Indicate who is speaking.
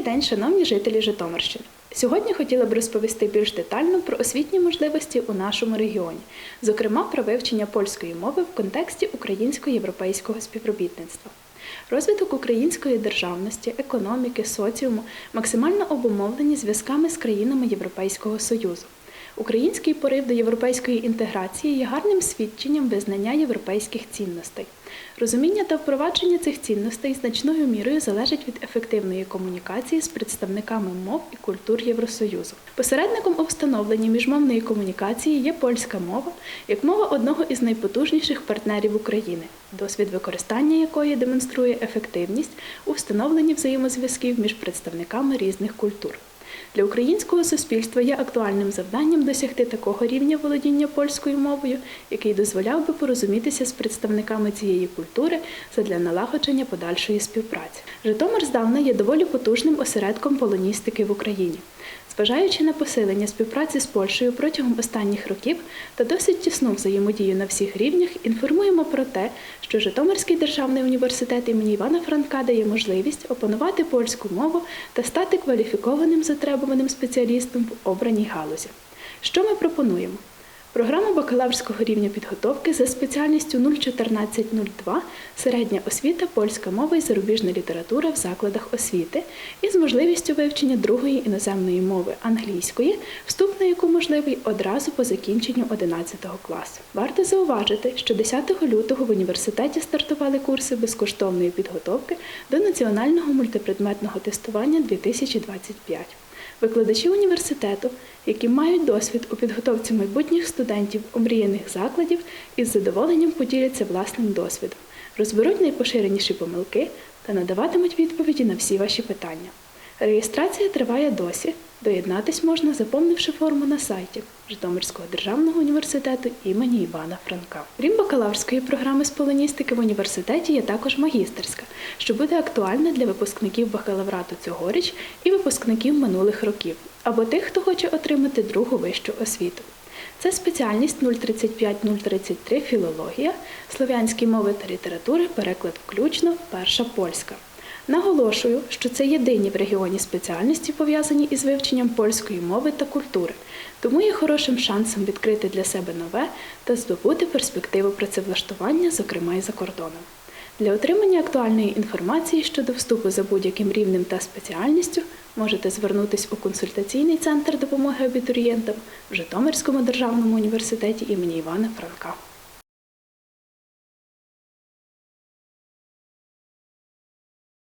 Speaker 1: день, шановні жителі Житомирщини. Сьогодні хотіла б розповісти більш детально про освітні можливості у нашому регіоні, зокрема про вивчення польської мови в контексті українсько-європейського співробітництва. Розвиток української державності, економіки, соціуму максимально обумовлені зв'язками з країнами Європейського Союзу. Український порив до європейської інтеграції є гарним свідченням визнання європейських цінностей. Розуміння та впровадження цих цінностей значною мірою залежить від ефективної комунікації з представниками мов і культур Євросоюзу. Посередником у встановленні міжмовної комунікації є польська мова як мова одного із найпотужніших партнерів України, досвід використання якої демонструє ефективність у встановленні взаємозв'язків між представниками різних культур. Для українського суспільства є актуальним завданням досягти такого рівня володіння польською мовою, який дозволяв би порозумітися з представниками цієї культури задля налагодження подальшої співпраці. Житомир здавна є доволі потужним осередком полоністики в Україні. Зважаючи на посилення співпраці з Польщею протягом останніх років та досить тісну взаємодію на всіх рівнях, інформуємо про те, що Житомирський державний університет імені Івана Франка дає можливість опанувати польську мову та стати кваліфікованим затребуваним спеціалістом в обраній галузі. Що ми пропонуємо? Програму бакалаврського рівня підготовки за спеціальністю 01402 середня освіта, польська мова і зарубіжна література в закладах освіти із можливістю вивчення другої іноземної мови англійської, вступ на яку можливий одразу по закінченню 11 класу. Варто зауважити, що 10 лютого в університеті стартували курси безкоштовної підготовки до національного мультипредметного тестування 2025. Викладачі університету, які мають досвід у підготовці майбутніх студентів омріяних закладів, із задоволенням поділяться власним досвідом, розберуть найпоширеніші помилки та надаватимуть відповіді на всі ваші питання. Реєстрація триває досі. Доєднатись можна, заповнивши форму на сайті Житомирського державного університету імені Івана Франка. Крім бакалаврської програми з полоністики в університеті є також магістерська, що буде актуальна для випускників бакалаврату цьогоріч і випускників минулих років, або тих, хто хоче отримати другу вищу освіту. Це спеціальність 035-033 філологія, слов'янські мови та літератури, переклад включно, перша польська. Наголошую, що це єдині в регіоні спеціальності, пов'язані із вивченням польської мови та культури, тому є хорошим шансом відкрити для себе нове та здобути перспективу працевлаштування, зокрема й за кордоном. Для отримання актуальної інформації щодо вступу за будь-яким рівнем та спеціальністю можете звернутися у консультаційний центр допомоги абітурієнтам в Житомирському державному університеті імені Івана Франка.